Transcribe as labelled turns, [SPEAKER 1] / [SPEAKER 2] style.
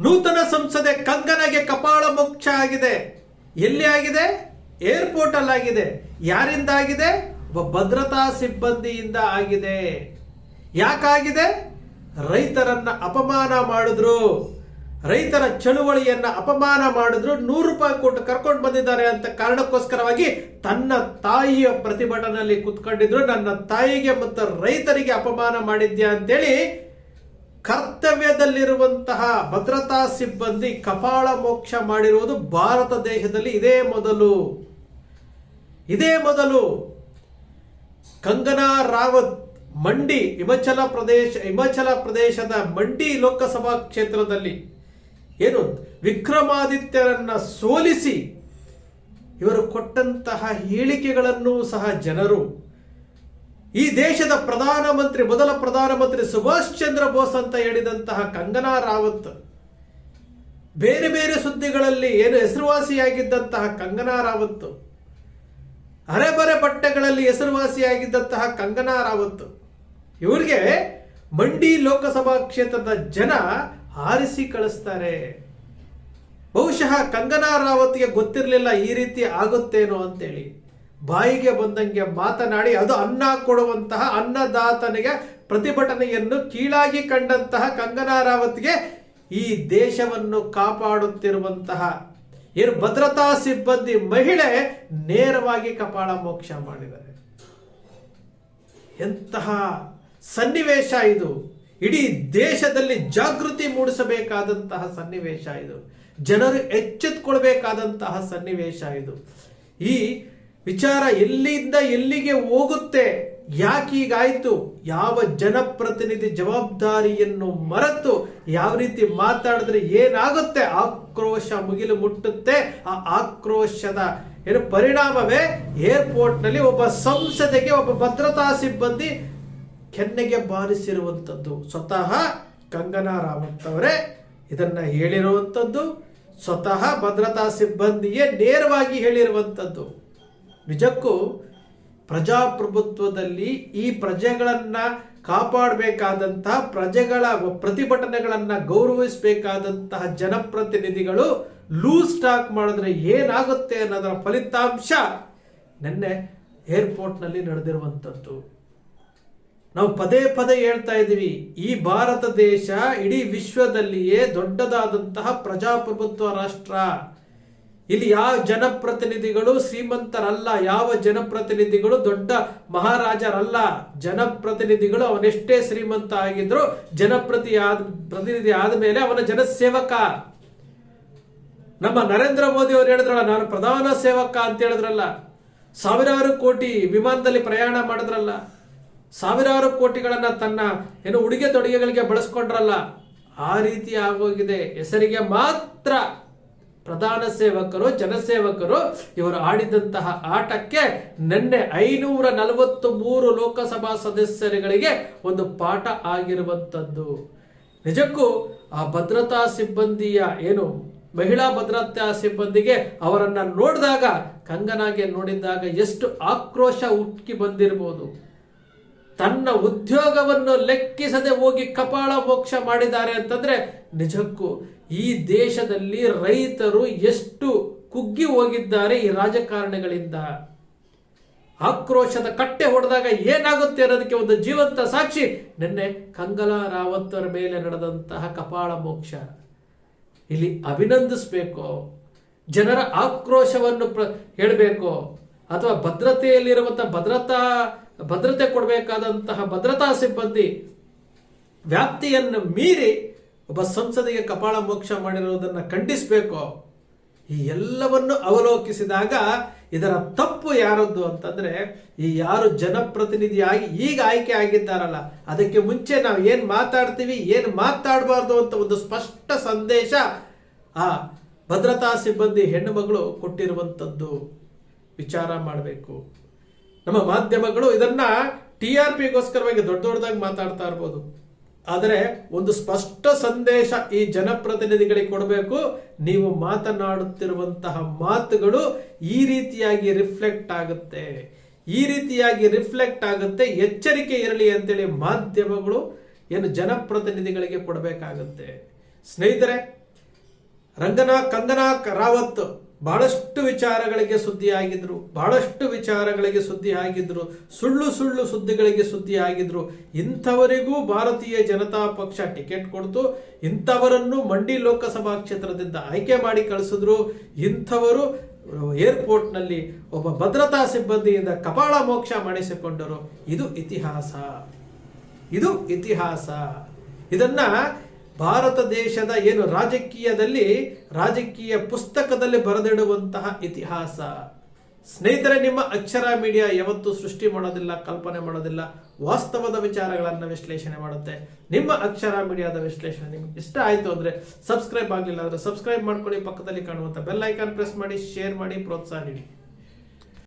[SPEAKER 1] ನೂತನ ಸಂಸದೆ ಕಂಗನಗೆ ಕಪಾಳ ಮೋಕ್ಷ ಆಗಿದೆ. ಎಲ್ಲಿ ಆಗಿದೆ? ಏರ್ಪೋರ್ಟ್ ಅಲ್ಲಿ ಆಗಿದೆ. ಯಾರಿಂದ ಆಗಿದೆ ಒಬ್ಬ ಭದ್ರತಾ ಸಿಬ್ಬಂದಿಯಿಂದ ಆಗಿದೆ. ಯಾಕಾಗಿದೆ? ರೈತರನ್ನ ಅಪಮಾನ ಮಾಡಿದ್ರು. ರೈತರ ಚಳುವಳಿಯನ್ನ ಅಪಮಾನ ಮಾಡಿದ್ರು. ನೂರು ರೂಪಾಯಿ ಕೊಟ್ಟು ಕರ್ಕೊಂಡು ಬಂದಿದ್ದಾರೆ ಅಂತ ಕಾರಣಕ್ಕೋಸ್ಕರವಾಗಿ ತನ್ನ ತಾಯಿಯ ಪ್ರತಿಭಟನೆಯಲ್ಲಿ ಕುತ್ಕೊಂಡಿದ್ರು. ನನ್ನ ತಾಯಿಗೆ ಮತ್ತು ರೈತರಿಗೆ ಅಪಮಾನ ಮಾಡಿದ್ಯಾ ಅಂತೇಳಿ ಕರ್ತವ್ಯದಲ್ಲಿರುವಂತಹ ಭದ್ರತಾ ಸಿಬ್ಬಂದಿ ಕಪಾಳ ಮೋಕ್ಷ ಮಾಡಿರುವುದು ಭಾರತ ದೇಶದಲ್ಲಿ ಇದೇ ಮೊದಲು. ಇದೇ ಮೊದಲು. ಕಂಗನಾ ರಾವತ್ ಮಂಡಿ ಹಿಮಾಚಲ ಪ್ರದೇಶ, ಹಿಮಾಚಲ ಪ್ರದೇಶದ ಮಂಡಿ ಲೋಕಸಭಾ ಕ್ಷೇತ್ರದಲ್ಲಿ ಏನು? ವಿಕ್ರಮಾದಿತ್ಯರನ್ನ ಸೋಲಿಸಿ ಇವರು ಕೊಟ್ಟಂತಹ ಹೇಳಿಕೆಗಳನ್ನು ಸಹ ಜನರು ಈ ದೇಶದ ಪ್ರಧಾನಮಂತ್ರಿ, ಮೊದಲ ಪ್ರಧಾನಮಂತ್ರಿ ಸುಭಾಷ್ ಚಂದ್ರ ಬೋಸ್ ಅಂತ ಹೇಳಿದಂತಹ ಕಂಗನಾ ರಾವತ್, ಬೇರೆ ಬೇರೆ ಸುದ್ದಿಗಳಲ್ಲಿ ಏನು ಹೆಸರುವಾಸಿಯಾಗಿದ್ದಂತಹ ಕಂಗನಾ ರಾವತ್, ಅರೆಬರೆ ಬಟ್ಟೆಗಳಲ್ಲಿ ಹೆಸರುವಾಸಿಯಾಗಿದ್ದಂತಹ ಕಂಗನಾ ರಾವತ್, ಇವರಿಗೆ ಮಂಡಿ ಲೋಕಸಭಾ ಕ್ಷೇತ್ರದ ಜನ ಹಾರಿಸಿ ಕಳಿಸ್ತಾರೆ. ಬಹುಶಃ ಕಂಗನಾ ರಾವತ್ಗೆ ಗೊತ್ತಿರಲಿಲ್ಲ ಈ ರೀತಿ ಆಗುತ್ತೇನೋ ಅಂತೇಳಿ. ಬಾಯಿಗೆ ಬಂದಂಗೆ ಮಾತನಾಡಿ ಅದು ಅನ್ನ ಕೊಡುವಂತಹ ಅನ್ನದಾತನಿಗೆ ಪ್ರತಿಭಟನೆಯನ್ನು ಕೀಳಾಗಿ ಕಂಡಂತಹ ಕಂಗನಾ ರಾವತ್ಗೆ ಈ ದೇಶವನ್ನು ಕಾಪಾಡುತ್ತಿರುವಂತಹ ಏನು ಭದ್ರತಾ ಸಿಬ್ಬಂದಿ ಮಹಿಳೆ ನೇರವಾಗಿ ಕಪಾಳ ಮೋಕ್ಷ ಮಾಡಿದ್ದಾರೆ. ಎಂತಹ ಸನ್ನಿವೇಶ ಇದು. ಇಡೀ ದೇಶದಲ್ಲಿ ಜಾಗೃತಿ ಮೂಡಿಸಬೇಕಾದಂತಹ ಸನ್ನಿವೇಶ ಇದು. ಜನರು ಎಚ್ಚೆತ್ಕೊಳ್ಬೇಕಾದಂತಹ ಸನ್ನಿವೇಶ ಇದು. ಈ ವಿಚಾರ ಎಲ್ಲಿಂದ ಎಲ್ಲಿಗೆ ಹೋಗುತ್ತೆ? ಯಾಕೆ ಹೀಗಾಯಿತು ಯಾವ ಜನಪ್ರತಿನಿಧಿ ಜವಾಬ್ದಾರಿಯನ್ನು ಮರೆತು ಯಾವ ರೀತಿ ಮಾತಾಡಿದ್ರೆ ಏನಾಗುತ್ತೆ? ಆಕ್ರೋಶ ಮುಗಿಲು ಮುಟ್ಟುತ್ತೆ. ಆ ಆಕ್ರೋಶದ ಏನು ಪರಿಣಾಮವೇ? ಏರ್ಪೋರ್ಟ್ನಲ್ಲಿ ಒಬ್ಬ ಸಂಸದೆಗೆ ಒಬ್ಬ ಭದ್ರತಾ ಸಿಬ್ಬಂದಿ ಕೆನ್ನೆಗೆ ಬಾರಿಸಿರುವಂಥದ್ದು. ಸ್ವತಃ ಕಂಗನಾ ರಾವತ್ ಅವರೇ ಇದನ್ನು ಹೇಳಿರುವಂಥದ್ದು, ಸ್ವತಃ ಭದ್ರತಾ ಸಿಬ್ಬಂದಿಯೇ ನೇರವಾಗಿ ಹೇಳಿರುವಂಥದ್ದು. ನಿಜಕ್ಕೂ ಪ್ರಜಾಪ್ರಭುತ್ವದಲ್ಲಿ ಈ ಪ್ರಜೆಗಳನ್ನು ಕಾಪಾಡಬೇಕಾದಂತಹ ಪ್ರಜೆಗಳ ಪ್ರತಿಭಟನೆಗಳನ್ನು ಗೌರವಿಸಬೇಕಾದಂತಹ ಜನಪ್ರತಿನಿಧಿಗಳು ಲೂಸ್ ಟಾಕ್ ಮಾಡಿದ್ರೆ ಏನಾಗುತ್ತೆ ಅನ್ನೋದರ ಫಲಿತಾಂಶ ನಿನ್ನೆ ಏರ್ಪೋರ್ಟ್ನಲ್ಲಿ ನಡೆದಿರುವಂಥದ್ದು. ನಾವು ಪದೇ ಪದೇ ಹೇಳ್ತಾ ಇದ್ದೀವಿ, ಈ ಭಾರತ ದೇಶ ಇಡೀ ವಿಶ್ವದಲ್ಲಿಯೇ ದೊಡ್ಡದಾದಂತಹ ಪ್ರಜಾಪ್ರಭುತ್ವ ರಾಷ್ಟ್ರ. ಇಲ್ಲಿ ಯಾವ ಜನಪ್ರತಿನಿಧಿಗಳು ಶ್ರೀಮಂತರಲ್ಲ, ಯಾವ ಜನಪ್ರತಿನಿಧಿಗಳು ದೊಡ್ಡ ಮಹಾರಾಜರಲ್ಲ, ಜನಪ್ರತಿನಿಧಿಗಳು ಅವನೆಷ್ಟೇ ಶ್ರೀಮಂತ ಆಗಿದ್ರು ಜನಪ್ರತಿ ಆದ, ಪ್ರತಿನಿಧಿ ಆದ ಮೇಲೆ ಅವನ ಜನಸೇವಕ. ನಮ್ಮ ನರೇಂದ್ರ ಮೋದಿ ಅವರು ಹೇಳಿದ್ರಲ್ಲ, ನಾನು ಪ್ರಧಾನ ಸೇವಕ ಅಂತ ಹೇಳಿದ್ರಲ್ಲ, ಸಾವಿರಾರು ಕೋಟಿ ವಿಮಾನದಲ್ಲಿ ಪ್ರಯಾಣ ಮಾಡಿದ್ರಲ್ಲ, ಸಾವಿರಾರು ಕೋಟಿಗಳನ್ನ ತನ್ನ ಏನು ಉಡುಗೆ ತೊಡುಗೆಗಳಿಗೆ ಬಳಸ್ಕೊಂಡ್ರಲ್ಲ, ಆ ರೀತಿ ಆಗೋಗಿದೆ. ಹೆಸರಿಗೆ ಮಾತ್ರ ಪ್ರಧಾನ ಸೇವಕರು, ಜನಸೇವಕರು ಇವರು ಆಡಿದಂತಹ ಆಟಕ್ಕೆ ನಿನ್ನೆ ಐನೂರ ನಲವತ್ತು ಮೂರು ಲೋಕಸಭಾ ಸದಸ್ಯರುಗಳಿಗೆ ಒಂದು ಪಾಠ ಆಗಿರುವಂಥದ್ದು. ನಿಜಕ್ಕೂ ಆ ಭದ್ರತಾ ಸಿಬ್ಬಂದಿಯ ಏನು ಮಹಿಳಾ ಭದ್ರತಾ ಸಿಬ್ಬಂದಿಗೆ ಅವರನ್ನು ನೋಡಿದಾಗ, ಕಂಗನಾಗೆ ನೋಡಿದಾಗ ಎಷ್ಟು ಆಕ್ರೋಶ ಉಕ್ಕಿ ಬಂದಿರಬಹುದು ತನ್ನ ಉದ್ಯೋಗವನ್ನು ಲೆಕ್ಕಿಸದೆ ಹೋಗಿ ಕಪಾಳ ಮೋಕ್ಷ ಮಾಡಿದ್ದಾರೆ ಅಂತಂದ್ರೆ ನಿಜಕ್ಕೂ ಈ ದೇಶದಲ್ಲಿ ರೈತರು ಎಷ್ಟು ಕುಗ್ಗಿ ಹೋಗಿದ್ದಾರೆ ಈ ರಾಜಕಾರಣಿಗಳಿಂದ. ಆಕ್ರೋಶದ ಕಟ್ಟೆ ಹೊಡೆದಾಗ ಏನಾಗುತ್ತೆ ಅನ್ನೋದಕ್ಕೆ ಒಂದು ಜೀವಂತ ಸಾಕ್ಷಿ ನಿನ್ನೆ ಕಂಗಲಾ ರಾವತ್ತರ ಮೇಲೆ ನಡೆದಂತಹ ಕಪಾಳ ಮೋಕ್ಷ. ಇಲ್ಲಿ ಅಭಿನಂದಿಸಬೇಕು. ಜನರ ಆಕ್ರೋಶವನ್ನು ಪ್ರ ಹೇಳಬೇಕು. ಅಥವಾ ಭದ್ರತೆಯಲ್ಲಿರುವಂಥ ಭದ್ರತಾ ಭದ್ರತೆ ಕೊಡಬೇಕಾದಂತಹ ಭದ್ರತಾ ಸಿಬ್ಬಂದಿ ವ್ಯಾಪ್ತಿಯನ್ನು ಮೀರಿ ಒಬ್ಬ ಸಂಸದಿಗೆ ಕಪಾಳ ಮೋಕ್ಷ ಮಾಡಿರುವುದನ್ನು ಖಂಡಿಸಬೇಕು. ಈ ಎಲ್ಲವನ್ನು ಅವಲೋಕಿಸಿದಾಗ ಇದರ ತಪ್ಪು ಯಾರದ್ದು ಅಂತಂದ್ರೆ ಈ ಯಾರು ಜನಪ್ರತಿನಿಧಿಯಾಗಿ ಈಗ ಆಯ್ಕೆ ಆಗಿದ್ದಾರಲ್ಲ, ಅದಕ್ಕೆ ಮುಂಚೆ ನಾವು ಏನು ಮಾತಾಡ್ತೀವಿ, ಏನು ಮಾತಾಡಬಾರ್ದು ಅಂತ ಒಂದು ಸ್ಪಷ್ಟ ಸಂದೇಶ ಆ ಭದ್ರತಾ ಸಿಬ್ಬಂದಿ ಹೆಣ್ಣು ಮಗಳು ಕೊಟ್ಟಿರುವಂಥದ್ದು ವಿಚಾರ ಮಾಡಬೇಕು. ನಮ್ಮ ಮಾಧ್ಯಮಗಳು ಇದನ್ನ ಟಿ ಆರ್ ಪಿಗೋಸ್ಕರವಾಗಿ ದೊಡ್ಡ ದೊಡ್ಡದಾಗಿ ಮಾತಾಡ್ತಾ ಇರ್ಬೋದು. ಆದರೆ ಒಂದು ಸ್ಪಷ್ಟ ಸಂದೇಶ ಈ ಜನಪ್ರತಿನಿಧಿಗಳಿಗೆ ಕೊಡಬೇಕು. ನೀವು ಮಾತನಾಡುತ್ತಿರುವಂತಹ ಮಾತುಗಳು ಈ ರೀತಿಯಾಗಿ ರಿಫ್ಲೆಕ್ಟ್ ಆಗುತ್ತೆ. ಈ ರೀತಿಯಾಗಿ ರಿಫ್ಲೆಕ್ಟ್ ಆಗುತ್ತೆ. ಎಚ್ಚರಿಕೆ ಇರಲಿ ಅಂತೇಳಿ ಮಾಧ್ಯಮಗಳು ಏನು ಜನಪ್ರತಿನಿಧಿಗಳಿಗೆ ಕೊಡಬೇಕಾಗುತ್ತೆ. ಸ್ನೇಹಿತರೆ, ರಂಗನಾ ಕಂಗನಾ ರಾವತ್ ಬಹಳಷ್ಟು ವಿಚಾರಗಳಿಗೆ ಸುದ್ದಿ ಆಗಿದ್ರು ಬಹಳಷ್ಟು ವಿಚಾರಗಳಿಗೆ ಸುದ್ದಿ ಆಗಿದ್ರು ಸುಳ್ಳು ಸುಳ್ಳು ಸುದ್ದಿಗಳಿಗೆ ಸುದ್ದಿ ಆಗಿದ್ರು ಇಂಥವರಿಗೂ ಭಾರತೀಯ ಜನತಾ ಪಕ್ಷ ಟಿಕೆಟ್ ಕೊಡ್ತು, ಇಂಥವರನ್ನು ಮಂಡಿ ಲೋಕಸಭಾ ಕ್ಷೇತ್ರದಿಂದ ಆಯ್ಕೆ ಮಾಡಿ ಕಳಿಸಿದ್ರು. ಇಂಥವರು ಏರ್ಪೋರ್ಟ್ನಲ್ಲಿ ಒಬ್ಬ ಭದ್ರತಾ ಸಿಬ್ಬಂದಿಯಿಂದ ಕಪಾಳ ಮೋಕ್ಷ ಮಾಡಿಸಿಕೊಂಡರು. ಇದು ಇತಿಹಾಸ. ಇದು ಇತಿಹಾಸ. ಇದನ್ನ ಭಾರತ ದೇಶದ ಏನು ರಾಜಕೀಯದಲ್ಲಿ, ರಾಜಕೀಯ ಪುಸ್ತಕದಲ್ಲಿ ಬರೆದಿಡುವಂತಹ ಇತಿಹಾಸ. ಸ್ನೇಹಿತರೆ, ನಿಮ್ಮ ಅಕ್ಷರ ಮೀಡಿಯಾ ಯಾವತ್ತೂ ಸೃಷ್ಟಿ ಮಾಡೋದಿಲ್ಲ, ಕಲ್ಪನೆ ಮಾಡೋದಿಲ್ಲ. ವಾಸ್ತವದ ವಿಚಾರಗಳನ್ನು ವಿಶ್ಲೇಷಣೆ ಮಾಡುತ್ತೆ. ನಿಮ್ಮ ಅಕ್ಷರ ಮೀಡಿಯಾದ ವಿಶ್ಲೇಷಣೆ ನಿಮ್ಗೆ ಇಷ್ಟ ಆಯಿತು ಅಂದ್ರೆ ಸಬ್ಸ್ಕ್ರೈಬ್ ಆಗಲಿಲ್ಲ ಅಂದ್ರೆ ಸಬ್ಸ್ಕ್ರೈಬ್ ಮಾಡ್ಕೊಳ್ಳಿ. ಪಕ್ಕದಲ್ಲಿ ಕಾಣುವಂಥ ಬೆಲ್ ಐಕಾನ್ ಪ್ರೆಸ್ ಮಾಡಿ, ಶೇರ್ ಮಾಡಿ, ಪ್ರೋತ್ಸಾಹ ನೀಡಿ.